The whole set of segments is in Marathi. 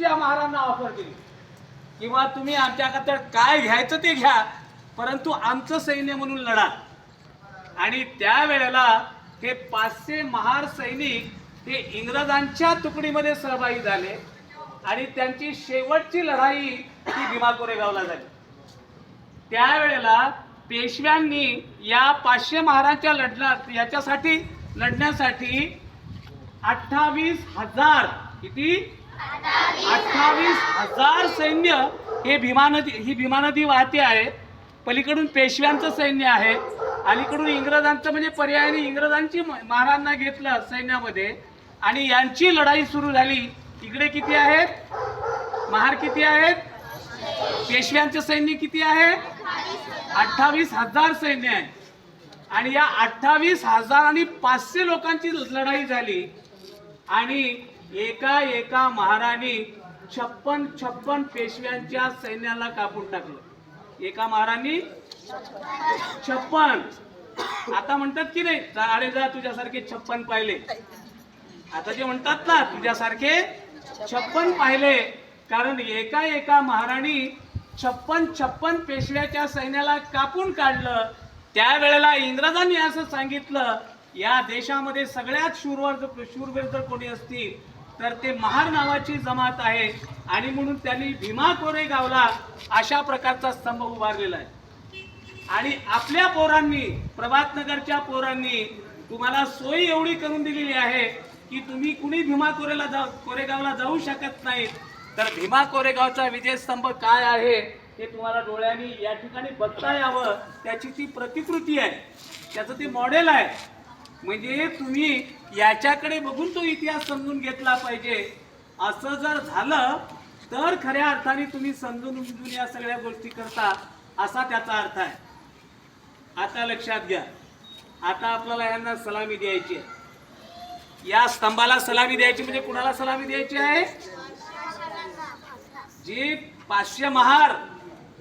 गिफ्ट या महाराजांना ऑफर केली. किंवा तुम्ही आमच्याकडे काय घ्यायचं ते घ्या परंतु आमचं सैन्य म्हणून लढा. आणि त्यावेळेला हे पाचशे महार सैनिक हे इंग्रजांच्या तुकडीमध्ये सहभागी झाले आणि त्यांची शेवटची लढाई ही भीमा कोरेगावला झाली. त्यावेळेला पेशव्यांनी या पाचशे महाराजच्या लढला याच्यासाठी लढण्यासाठी अठ्ठावीस हजार किती? अठ्ठावीस हजार सैन्य हे भीमा नदी ही भीमा नदी वाहते आहे. पलीकडून पेशव्यांचं सैन्य आहे. अलीकडून इंग्रजांचं म्हणजे पर्यायाने इंग्रजांची म- महाराजांना घेतलं सैन्यामध्ये. आणि यांची लढाई सुरू झाली. इकडे किती आहेत? महार किती आहेत? पेशव्यांचं सैन्य किती आहे? अठ्ठावीस हजार सैन्य आहे. आणि या अठ्ठावीस हजार आणि पाचशे लोकांची लढाई झाली. आणि एका एका महाराणी छप्पन छप्पन पेशव्यांच्या सैन्याला कापून टाकलं. एका महाराणी छप्पन. आता म्हणतात की नाही जा अरे जा तुझ्यासारखे छप्पन पाहिले. आता जे म्हणतात ना तुझ्यासारखे छप्पन पाहिले. कारण एका एका महाराणी छप्पन छप्पन पेशव्याच्या सैन्याला कापून काढलं. त्यावेळेला इंग्रजांनी असं सांगितलं या देशामध्ये सगळ्यात शूरवर शूरवीर जर कोणी असतील तर ते महार नावाची जमात आहे. आणि म्हणून त्यांनी भीमा कोरेगावला अशा प्रकारचा स्तंभ उभारलेला आहे. आणि आपल्या पोरांनी प्रभातनगरच्या पोरांनी तुम्हाला सोय एवढी करून दिलेली आहे की तुम्ही कुणी भीमा कोरेला जा कोरेगावला जाऊ शकत नाही. तर भीमा कोरेगावचा विजयस्तंभ काय आहे हे तुम्हाला डोळ्यांनी या ठिकाणी बघता यावं. त्याची ती प्रतिकृती आहे. त्याचं ते मॉडेल आहे. म्हणजे तुम्ही याच्याकडे बघून तो इतिहास समजून घेतला पाहिजे. असं जर झालं तर खऱ्या अर्थाने तुम्ही समजून उमजून या सगळ्या गोष्टी करता असा त्याचा अर्थ आहे. आता लक्षात घ्या. आता आपल्याला यांना सलामी द्यायची आहे. या स्तंभाला सलामी द्यायची म्हणजे कुणाला सलामी द्यायची आहे? जी पाचशे महार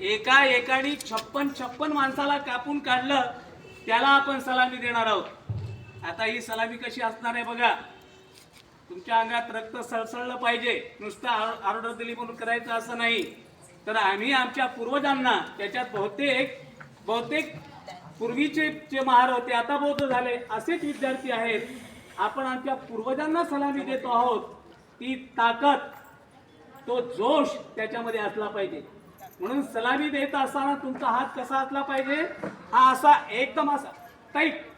एका एकाने छप्पन छप्पन माणसाला कापून काढलं त्याला आपण सलामी देणार आहोत. आता ही सलामी कशी असणार आहे बघा. तुमच्या अंगात रक्त सळसळलं पाहिजे. नुसतं आर- दिली म्हणून करायचं असं नाही. तर आम्ही आमच्या पूर्वजांना त्याच्यात बहुतेक बहुतेक पूर्वीचे जे महार होते आता बौद्ध झाले असेच विद्यार्थी आहेत. आपण आमच्या पूर्वजांना सलामी देतो आहोत. ती ताकद तो जोश त्याच्यामध्ये असला पाहिजे. म्हणून सलामी देत असताना तुमचा हात कसा असला पाहिजे? हा असा एकदम असा टाईट.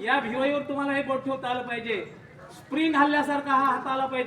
या भिवाईवर तुम्हाला हे बोट ठेवता आलं पाहिजे. स्प्रिंग हल्ल्यासारखा हा हात आला पाहिजे.